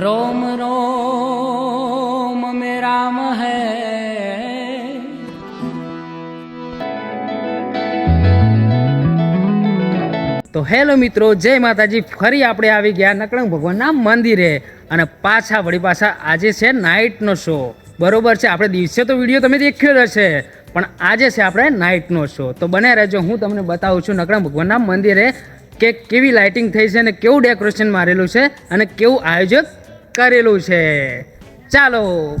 રોમ રોમ મે રામ હૈ તો હેલો મિત્રો, જય માતાજી. ફરી આપણે આવી ગયા નકળંગ ભગવાનના મંદિરે. અને પાછા, વળી પાછા આજે છે નાઇટનો શો. બરોબર છે, આપણે દિવસે તો વીડિયો તમે દેખ્યો જ હશે, પણ આજે છે આપણે નાઇટનો શો. તો બને રહેજો, હું તમને બતાવું છું નકળંગ ભગવાનના મંદિરે કે કેવી લાઇટિંગ થઈ છે અને કેવું ડેકોરેશન મારેલું છે અને કેવું આયોજક કરેલું છે. ચાલો.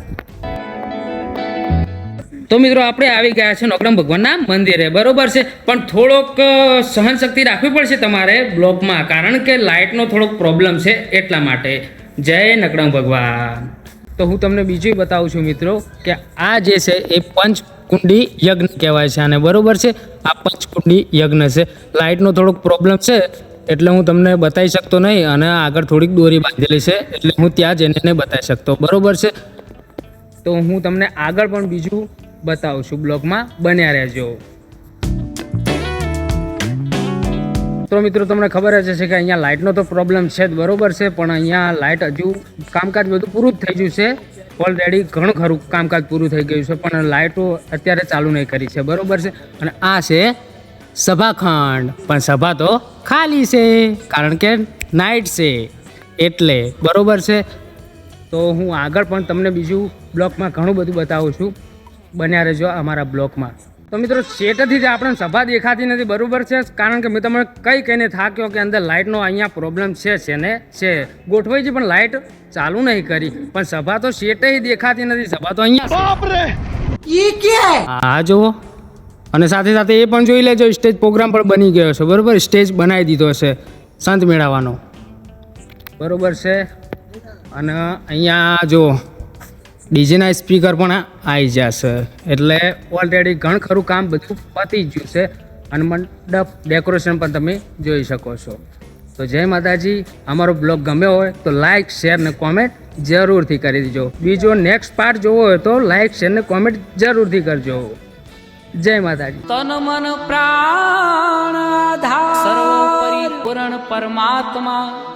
તો મિત્રો, આપણે આવી ગયા છે નોકરમ ભગવાનના મંદિરે. બરોબર છે? પણ થોડોક સહન સહનશક્તિ રાખવી પડશે તમારે બ્લોકમાં, કારણ કે લાઇટનો થોડોક પ્રોબ્લેમ છે એટલા માટે. જય નકરમ ભગવાન. તો હું તમને બીજું બતાવું છું મિત્રો, કે આ જે છે એ પંચકુંડી યજ્ઞ કહેવાય છે. આને બરોબર છે? આ પંચકુંડી યજ્ઞ છે. લાઇટનો થોડોક પ્રોબ્લેમ છે એટલે હું તમને બતાવી શકતો નહીં અને આગળ થોડીક દોરી બાંધેલી છે, એટલે હું ત્યાં જઈને એને બતાવી શકતો. બરોબર છે? તો હું તમને આગળ પણ બીજું બતાવું છું બ્લોગમાં. બન્યા રહેજો. તો મિત્રો, તમને ખબર જ હશે કે અહીંયા લાઇટનો તો પ્રોબ્લેમ છે જ, બરોબર છે, પણ અહીંયા લાઇટ હજુ કામકાજ બધું પૂરું જ થઈ ગયું છે. ઓલરેડી ઘણું ખરું કામકાજ પૂરું થઈ ગયું છે, પણ લાઇટો અત્યારે ચાલુ નહીં કરી છે, બરોબર છે? અને આ છે સભાખંડ. પણ સભા તો ખાલી છે કારણ કે નાઇટ છે. એટલે બરોબર છે. તો હું આગળ પણ તમને બીજું બ્લોકમાં ઘણું બધું બતાવું છું. બન્યા રહેજો અમારા બ્લોકમાં. તો મિત્રો શેટથી જ આપણને સભા દેખાતી નથી બરાબર છે? કારણ કે મેં તમને કઈ કહીને થાક્યો કે અંદર લાઇટનો અહીંયા પ્રોબ્લેમ છે છે ને? છે. ગોઠવાઈ છે પણ લાઇટ ચાલુ નહીં કરી. પણ સભા તો શેટે દેખાતી નથી સભા તો અહીંયા હા જુઓ. અને સાથે સાથે એ પણ જોઈ લેજો, સ્ટેજ પ્રોગ્રામ પણ બની ગયો છે બરોબર? સ્ટેજ બનાવી દીધો છે સંત મેળાવાનો. બરાબર છે? અને અહીંયા જો, ડીજેના સ્પીકર પણ આવી જશે એટલે ઓલરેડી ઘણું ખરું કામ બધું પતી ગયું છે. અને મંડપ ડેકોરેશન પણ તમે જોઈ શકો છો. તો જય માતાજી, અમારો બ્લોગ ગમ્યો હોય તો લાઇક શેર ને કોમેન્ટ જરૂરથી કરી દેજો. બીજો નેક્સ્ટ પાર્ટ જોવો હોય તો લાઇક શેર ને કોમેન્ટ જરૂરથી કરજો. જય માતાજી. તન મન પ્રાણ આધાર સર્વોપરી પૂર્ણ પરમાત્મા.